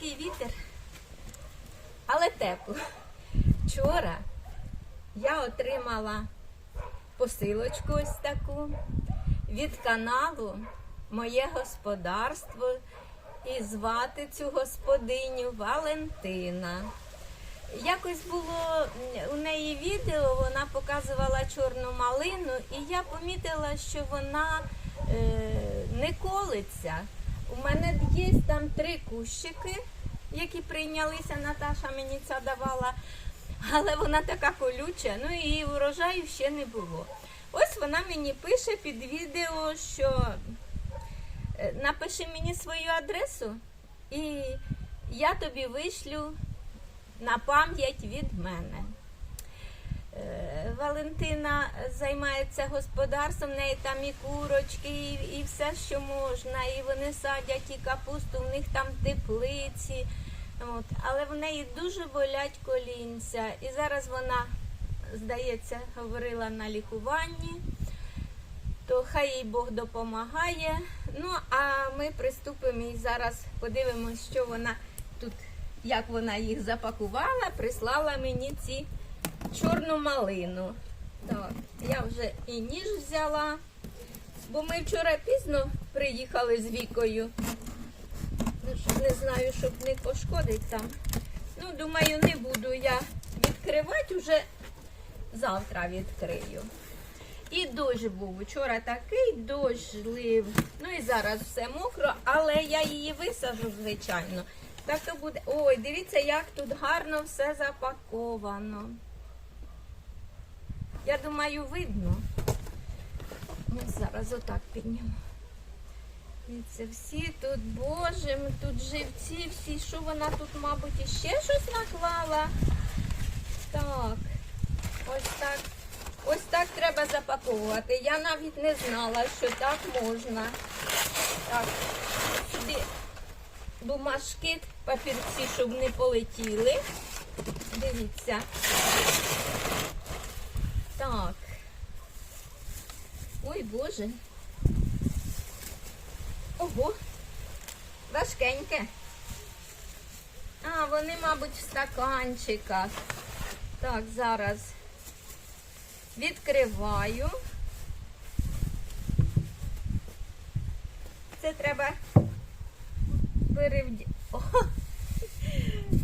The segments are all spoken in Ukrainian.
такий вітер, але тепло. Вчора я отримала посилочку ось таку від каналу Моє господарство і звати цю господиню Валентина. Якось було у неї відео, вона показувала чорну малину, і я помітила, що вона е, не колиться. У мене є там три кущики, які прийнялися, Наташа мені це давала, але вона така колюча, ну і її урожаю ще не було. Ось вона мені пише під відео, що е, напиши мені свою адресу, і я тобі вишлю на пам'ять від мене. Е, Валентина займається господарством, в неї там і курочки, і, і все, що можна, і вони садять і капусту, в них там теплиці. От. Але в неї дуже болять колінця. І зараз вона, здається, говорила на лікуванні, то хай їй Бог допомагає. Ну, а ми приступимо і зараз подивимось, що вона тут, як вона їх запакувала, прислала мені ці чорну малину. Так, я вже і ніж взяла, бо ми вчора пізно приїхали з вікою. Ну, Не знаю, щоб не пошкодить там. Ну, думаю, не буду я відкривати, вже завтра відкрию. І дощ був. Вчора такий дощ лив. Ну і зараз все мокро, але я її висажу, звичайно. Так то буде. Ой, дивіться, як тут гарно все запаковано. Я думаю, видно. Ми зараз отак піднімемо. Дивіться, всі тут, боже, ми тут живці, всі, що вона тут, мабуть, іще щось наклала. Так, ось так. Ось так треба запаковувати. Я навіть не знала, що так можна. Так, сюди бумажки, папірці, щоб не полетіли. Дивіться. Так. Ой, Боже. Ого, важкеньке. А, вони, мабуть, в стаканчиках. Так, зараз відкриваю. Це треба перевді... О,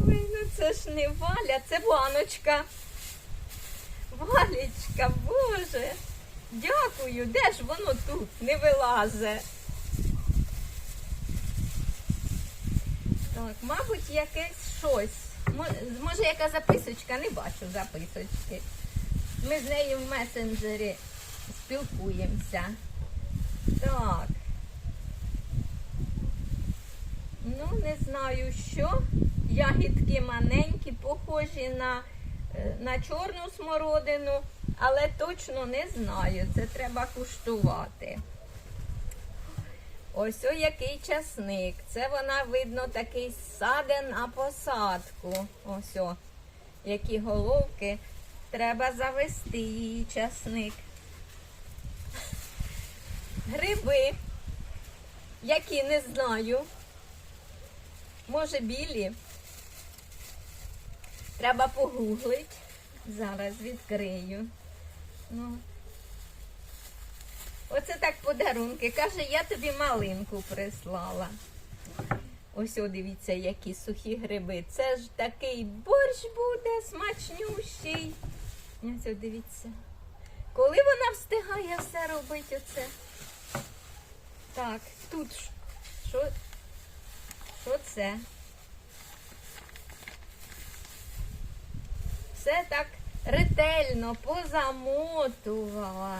ой, ну це ж не валя, це баночка. Валічка, Боже. Дякую. Де ж воно тут не вилазе? Так, мабуть, якесь щось. Може, яка записочка, не бачу записочки. Ми з нею в месенджері спілкуємося. Так. Ну, не знаю що. Ягідки маленькі, похожі на, на чорну смородину, але точно не знаю. Це треба куштувати. Ось о який часник. Це вона, видно, такий саде на посадку. Ось о, які головки. Треба завести її часник. Гриби, які не знаю. Може білі. Треба погуглить. Зараз відкрию. Ну. Оце так подарунки. Каже, я тобі малинку прислала. Ось о, дивіться, які сухі гриби. Це ж такий борщ буде смачнющий. Ось о, дивіться. Коли вона встигає все робити оце? Так, тут що, що це? Все так ретельно позамотувала.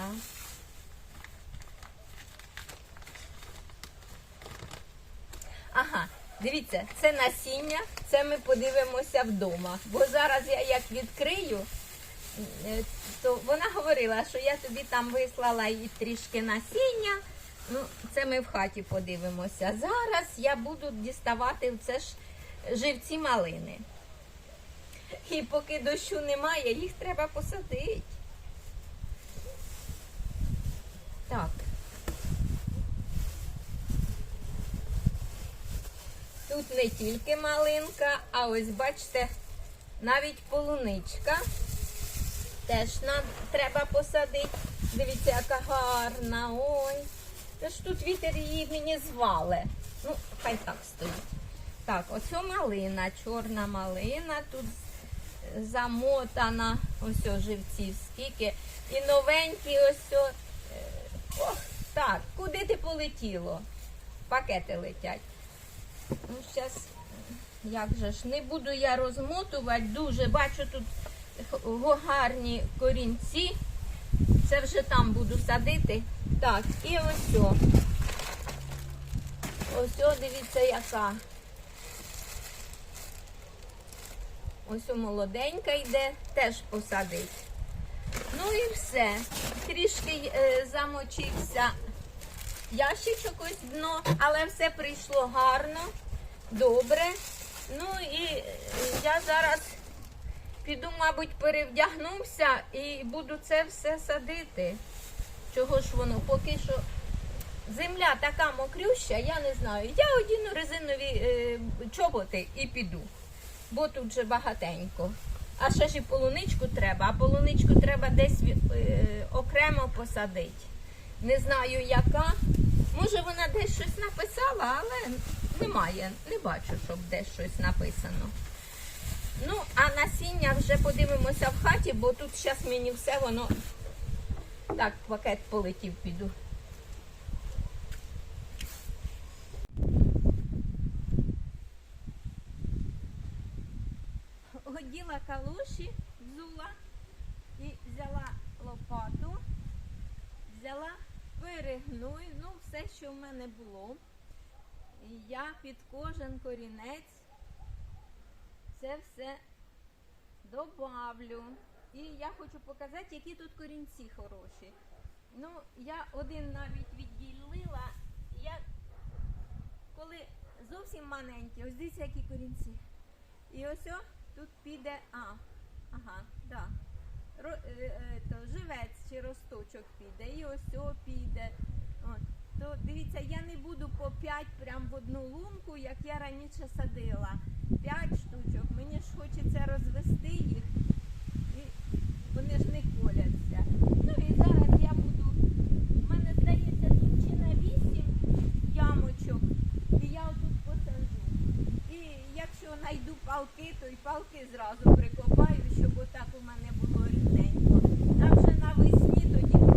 Ага, дивіться, це насіння, це ми подивимося вдома. Бо зараз я як відкрию, е, то вона говорила, що я тобі там вислала їй трішки насіння. Ну, це ми в хаті подивимося. Зараз я буду діставати це ж живці малини. І поки дощу немає, їх треба посадити. Так. Тут не тільки малинка, а ось бачите, навіть полуничка. Теж нам треба посадити. Дивіться, яка гарна. Ой. Та ж тут вітер її мені звале. Ну, хай так стоїть. Так, оцю малина, чорна малина, тут замотана, ось о, живців скільки. І новенькі ось. О, е, ох, так, куди ти полетіло? Пакети летять. Ну, зараз, як же ж, не буду я розмотувати дуже. Бачу тут гарні корінці. Це вже там буду садити. Так, і ось. Ось, о, дивіться, яка. Ось о, молоденька йде, теж посадить. Ну і все. Трішки е, замочився ящичок ось дно, але все прийшло гарно, добре. Ну і е, я зараз піду, мабуть, перевдягнуся і буду це все садити. Чого ж воно? Поки що земля така мокрюща, я не знаю. Я одіну резинові е, чоботи і піду, бо тут же багатенько. А ще ж і полуничку треба, а полуничку треба десь е, окремо посадити. Не знаю яка. Може вона десь щось написала, але немає. Не бачу, щоб десь щось написано. Ну, а насіння вже подивимося в хаті, бо тут зараз мені все воно. Так, пакет полетів, піду. Оділа калуші, взула і взяла лопату, взяла перегну, ну все, що в мене було. І я під кожен корінець це все добавлю. І я хочу показати, які тут корінці хороші. Ну, я один навіть відділила. Я коли зовсім маленькі, ось дивіться, які корінці. І ось тут піде, а, ага, да. Ро, е, е, то, живець чи росточок піде, і ось о піде. От. То дивіться, я не буду по 5 прям в одну лунку, як я раніше садила. 5 штучок. Мені ж хочеться розвести їх. І вони ж не коляться. Ну і зараз я буду. в мене здається тут чи на 8 ямочок. І я отут посаджу. І якщо знайду палки, то й палки зразу прикопаю, щоб отак у мене було рівненько. Там вже навесні тоді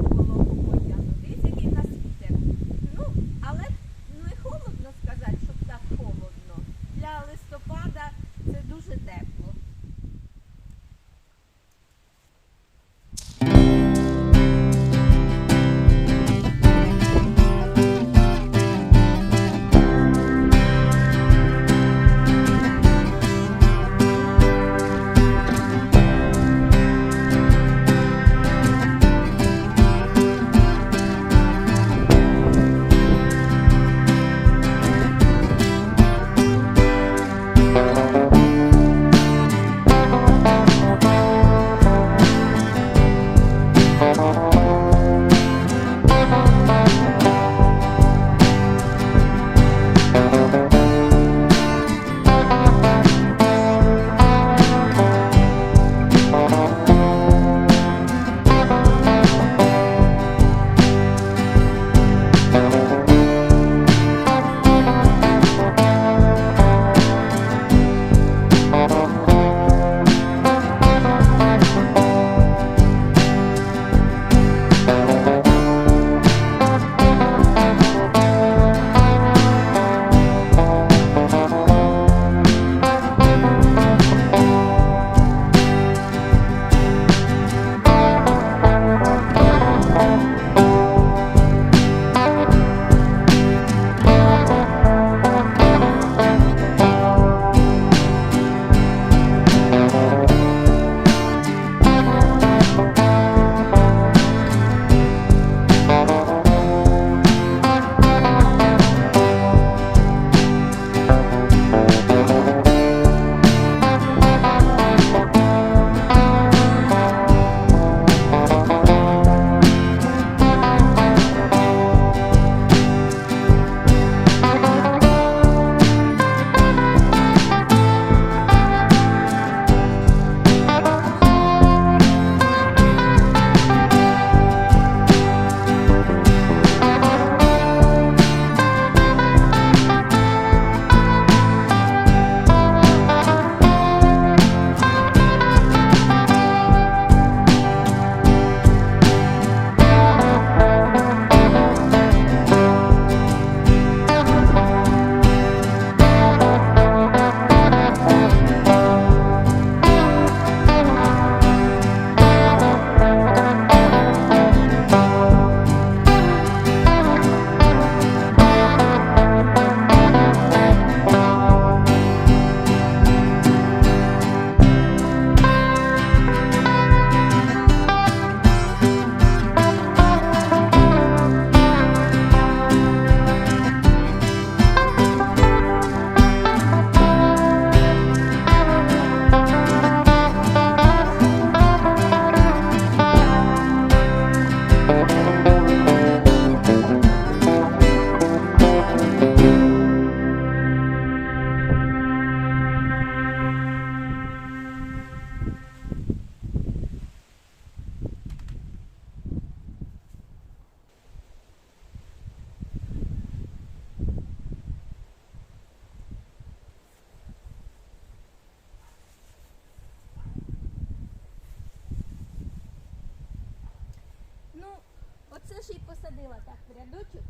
Ж і посадила так в рядочок.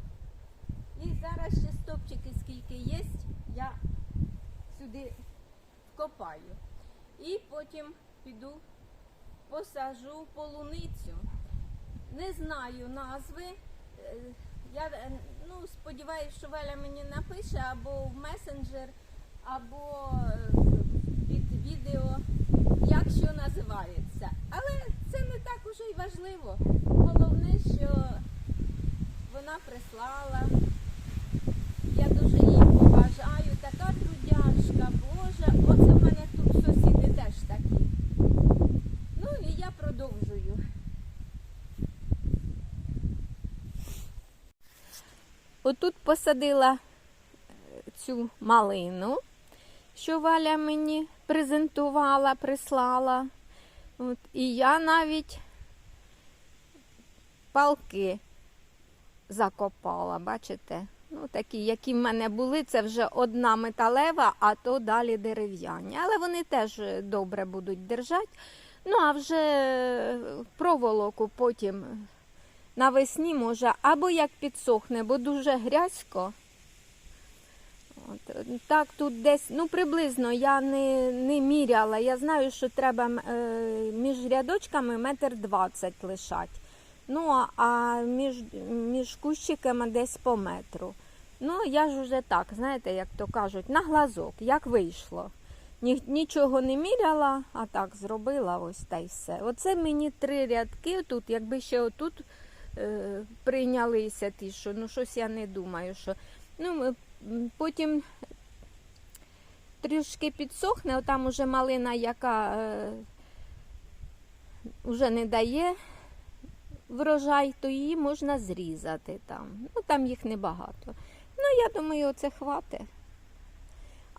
І зараз ще стопчики скільки є, я сюди вкопаю. І потім піду посажу полуницю. Не знаю назви. Е, Я е, ну, сподіваюся, що Валя мені напише або в месенджер, або е, під відео, як що називається. Але це не так уже й важливо. Головне, що вона прислала. Я дуже їй поважаю. Така трудяжка, Боже. Оце в мене тут сусіди теж такі. Ну і я продовжую. Отут посадила е, цю малину, що Валя мені презентувала, прислала. От, і я навіть палки закопала, бачите? Ну, такі, які в мене були, це вже одна металева, а то далі дерев'яні. Але вони теж добре будуть держати. Ну, а вже проволоку потім навесні може, або як підсохне, бо дуже грязько. От, так, тут десь, ну приблизно я не, не міряла. Я знаю, що треба е, між рядочками метр двадцять лишати. Ну, а між, між кущиками десь по метру. Ну, я ж уже так, знаєте, як то кажуть, на глазок, як вийшло. Ні, нічого не міряла, а так зробила ось та й все. Оце мені три рядки тут, якби ще отут е, прийнялися ті, що ну щось я не думаю, що. Ну, потім трішки підсохне, там уже малина, яка е, вже не дає врожай, то її можна зрізати там. Ну, там їх небагато. Ну, я думаю, оце хватить.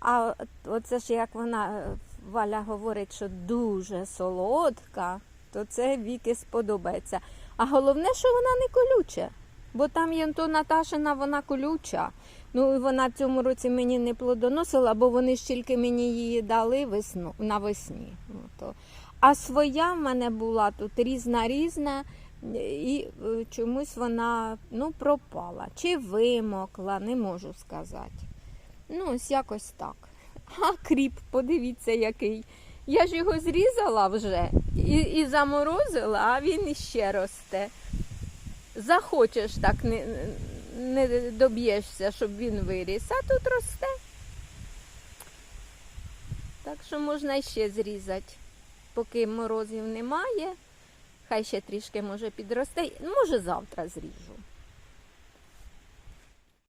А оце ж як вона, е, Валя говорить, що дуже солодка, то це віки сподобається. А головне, що вона не колюча. Бо там є то Наташина, вона колюча. Ну і вона в цьому році мені не плодоносила, бо вони ж тільки мені її дали весну, навесні. Ну, то. А своя в мене була тут різна різна, і е, чомусь вона ну, пропала. Чи вимокла, не можу сказати. Ну, ось якось так. А кріп, подивіться, який. Я ж його зрізала вже і, і заморозила, а він іще росте. Захочеш так, не, не доб'єшся, щоб він виріс, а тут росте. Так що можна іще зрізати, поки морозів немає. Хай ще трішки може підросте. Може завтра зріжу.